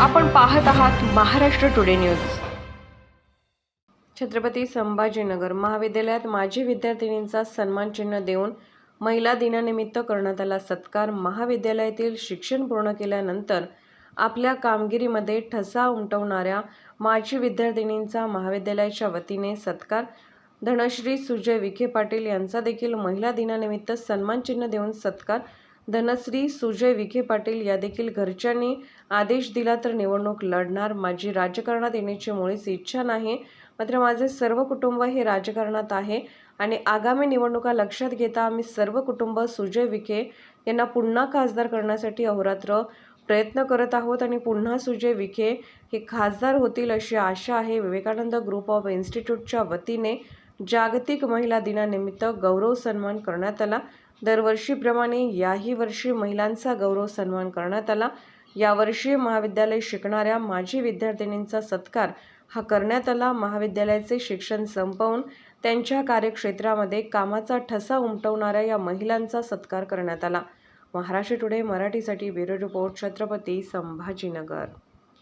आपण पाहत आहात महाराष्ट्र टुडे न्यूज छत्रपती संभाजीनगर महाविद्यालयात माजी विद्यार्थिनींचा सन्मान चिन्ह देऊन महिला दिनानिमित्त करण्यात आला सत्कार. महाविद्यालयातील शिक्षण पूर्ण केल्यानंतर आपल्या कामगिरीमध्ये ठसा उमटवणाऱ्या माजी विद्यार्थिनींचा महाविद्यालयाच्या वतीने सत्कार. धनश्री सुजय विखे पाटील यांचा देखील महिला दिनानिमित्त सन्मान चिन्ह देऊन सत्कार. धनश्री सुजय विखे पाटील या देखील घरच्यांनी आदेश दिला तर निवडणूक लढणार. माझी राजकारणात येण्याची मुळीच इच्छा नाही. मात्र माझे सर्व कुटुंब हे राजकारणात आहे आणि आगामी निवडणुका लक्षात घेता आम्ही सर्व कुटुंब सुजय विखे यांना पुन्हा खासदार करण्यासाठी अहोरात्र प्रयत्न करत आहोत आणि पुन्हा सुजय विखे हे खासदार होतील अशी आशा आहे. विवेकानंद ग्रुप ऑफ इन्स्टिट्यूटच्या वतीने जागतिक महिला दिनानिमित्त गौरव सन्मान करण्यात आला. दरवर्षीप्रमाणे याही वर्षी महिलांचा गौरव सन्मान करण्यात आला. यावर्षी महाविद्यालय शिकणाऱ्या माजी विद्यार्थिनींचा सत्कार हा करण्यात आला. महाविद्यालयाचे शिक्षण संपवून त्यांच्या कार्यक्षेत्रामध्ये कामाचा ठसा उमटवणाऱ्या या महिलांचा सत्कार करण्यात आला. महाराष्ट्र टुडे मराठीसाठी ब्युरो रिपोर्ट छत्रपती संभाजीनगर.